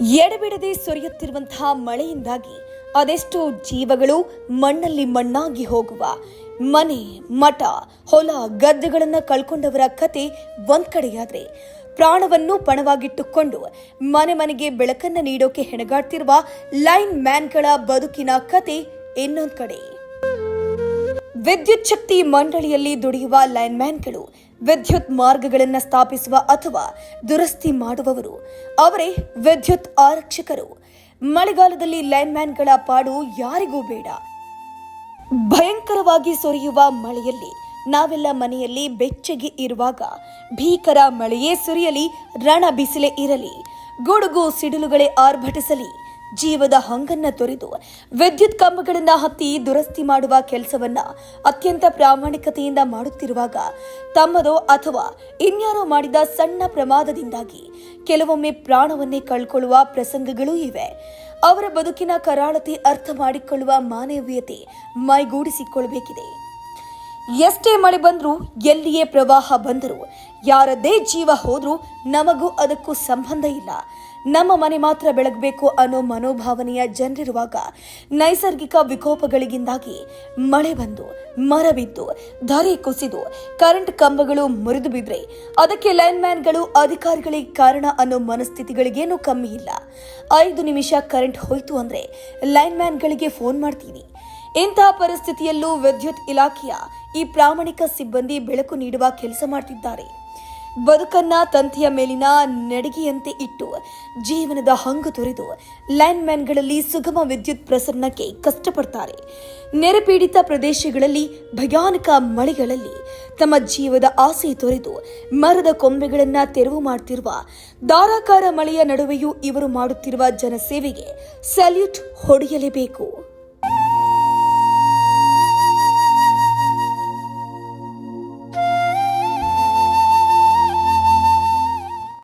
ಎಡಬಿಡದೆ ಸುರಿಯುತ್ತಿರುವಂತಹ ಮಳೆಯಿಂದಾಗಿ ಅದೆಷ್ಟೋ ಜೀವಗಳು ಮಣ್ಣಲ್ಲಿ ಮಣ್ಣಾಗಿ ಹೋಗುವ. ಮನೆ, ಮಠ, ಹೊಲ, ಗದ್ದೆಗಳನ್ನ ಕಳ್ಕೊಂಡವರ ಕತೆ ಒಂದ್ ಕಡೆಯಾದ್ರೆ. ಪ್ರಾಣವನ್ನು ಪಣವಾಗಿಟ್ಟುಕೊಂಡು ಮನೆ ಮನೆಗೆ ಬೆಳಕನ್ನ ನೀಡೋಕೆ ಹೆಣಗಾಡ್ತಿರುವ ಲೈನ್ ಮ್ಯಾನ್ಗಳ ಬದುಕಿನ ಕತೆ ಇನ್ನೊಂದ್ ಕಡೆ. ವಿದ್ಯುತ್ ಶಕ್ತಿ ಮಂಡಳಿಯಲ್ಲಿ ದುಡಿಯುವ ಲೈನ್ಮ್ಯಾನ್ಗಳು ವಿದ್ಯುತ್ ಮಾರ್ಗಗಳನ್ನು ಸ್ಥಾಪಿಸುವ ಅಥವಾ ದುರಸ್ತಿ ಮಾಡುವವರು. ಅವರೇ ವಿದ್ಯುತ್ ಆರಕ್ಷಕರು. ಮಳೆಗಾಲದಲ್ಲಿ ಲೈನ್ಮ್ಯಾನ್ಗಳ ಪಾಡು ಯಾರಿಗೂ ಬೇಡ. ಭಯಂಕರವಾಗಿ ಸುರಿಯುವ ಮಳೆಯಲ್ಲಿ ನಾವೆಲ್ಲ ಮನೆಯಲ್ಲಿ ಬೆಚ್ಚಗೆ ಇರುವಾಗ ಭೀಕರ ಮಳೆಯೇ ಸುರಿಯಲಿ ರಣ ಬಿಸಿಲೇ ಇರಲಿ. ಗುಡುಗು ಸಿಡಿಲುಗಳೇ ಆರ್ಭಟಿಸಲಿ ಜೀವದ ಹಂಗನ್ನ ತೊರೆದು ವಿದ್ಯುತ್ ಕಂಬಗಳನ್ನ ಹತ್ತಿ ದುರಸ್ತಿ ಮಾಡುವ ಕೆಲಸವನ್ನ ಅತ್ಯಂತ ಪ್ರಾಮಾಣಿಕತೆಯಿಂದ ಮಾಡುತ್ತಿರುವಾಗ ತಮ್ಮದೋ ಅಥವಾ ಇನ್ಯಾರೋ ಮಾಡಿದ ಸಣ್ಣ ಪ್ರಮಾದದಿಂದಾಗಿ ಕೆಲವೊಮ್ಮೆ ಪ್ರಾಣವನ್ನೇ ಕಳ್ಕೊಳ್ಳುವ ಪ್ರಸಂಗಗಳೂ ಇವೆ. ಅವರ ಬದುಕಿನ ಕರಾಳತೆ ಅರ್ಥ ಮಾಡಿಕೊಳ್ಳುವ ಮಾನವೀಯತೆ ಮೈಗೂಡಿಸಿಕೊಳ್ಳಬೇಕಿದೆ ಎಷ್ಟೇ ಮಳೆ ಬಂದರೂ ಎಲ್ಲಿಯೇ ಪ್ರವಾಹ ಬಂದರೂ ಯಾರದೇ ಜೀವ ಹೋದರೂ ನಮಗೂ ಅದಕ್ಕೂ ಸಂಬಂಧ ಇಲ್ಲ. ನಮ್ಮ ಮನೆ ಮಾತ್ರ ಬೆಳಗಬೇಕು ಅನ್ನೋ ಮನೋಭಾವನೆಯ ಜನರಿರುವಾಗ ನೈಸರ್ಗಿಕ ವಿಕೋಪಗಳಿಗಿಂದಾಗಿ ಮಳೆ ಬಂದು, ಮರ ಬಿದ್ದು, ಧರೆ ಕುಸಿದು, ಕರೆಂಟ್ ಕಂಬಗಳು ಮುರಿದು ಬಿದ್ರೆ ಅದಕ್ಕೆ ಲೈನ್ಮ್ಯಾನ್ಗಳು ಅಧಿಕಾರಿಗಳಿಗೆ ಕಾರಣ ಅನ್ನೋ ಮನಸ್ಥಿತಿಗಳಿಗೇನು ಕಮ್ಮಿ ಇಲ್ಲ. ಐದು ನಿಮಿಷ ಕರೆಂಟ್ ಹೋಯ್ತು ಅಂದ್ರೆ ಲೈನ್ಮ್ಯಾನ್ಗಳಿಗೆ ಫೋನ್ ಮಾಡ್ತೀವಿ ಇಂತಹ ಪರಿಸ್ಥಿತಿಯಲ್ಲೂ ವಿದ್ಯುತ್ ಇಲಾಖೆಯ ಈ ಪ್ರಾಮಾಣಿಕ ಸಿಬ್ಬಂದಿ ಬೆಳಕು ನೀಡುವ ಕೆಲಸ ಮಾಡ್ತಿದ್ದಾರೆ. ಬದುಕನ್ನ ತಂತಿಯ ಮೇಲಿನ ನಡಿಗೆಯಂತೆ ಇಟ್ಟು ಜೀವನದ ಹಂಗು ತೊರೆದು ಲ್ಯಾಂಡ್ಮ್ಯಾನ್ಗಳಲ್ಲಿ ಸುಗಮ ವಿದ್ಯುತ್ ಪ್ರಸರಣಕ್ಕೆ ಕಷ್ಟಪಡ್ತಾರೆ. ನೆರೆಪೀಡಿತ ಪ್ರದೇಶಗಳಲ್ಲಿ, ಭಯಾನಕ ಮಳೆಗಳಲ್ಲಿ ತಮ್ಮ ಜೀವದ ಆಸೆ ತೊರೆದು ಮರದ ಕೊಂಬೆಗಳನ್ನ ತೆರವು ಮಾಡ್ತಿರುವ ಧಾರಾಕಾರ ಮಳೆಯ ನಡುವೆಯೂ ಇವರು ಮಾಡುತ್ತಿರುವ ಜನಸೇವೆಗೆ ಸಲ್ಯೂಟ್ ಹೊಡೆಯಲೇಬೇಕು.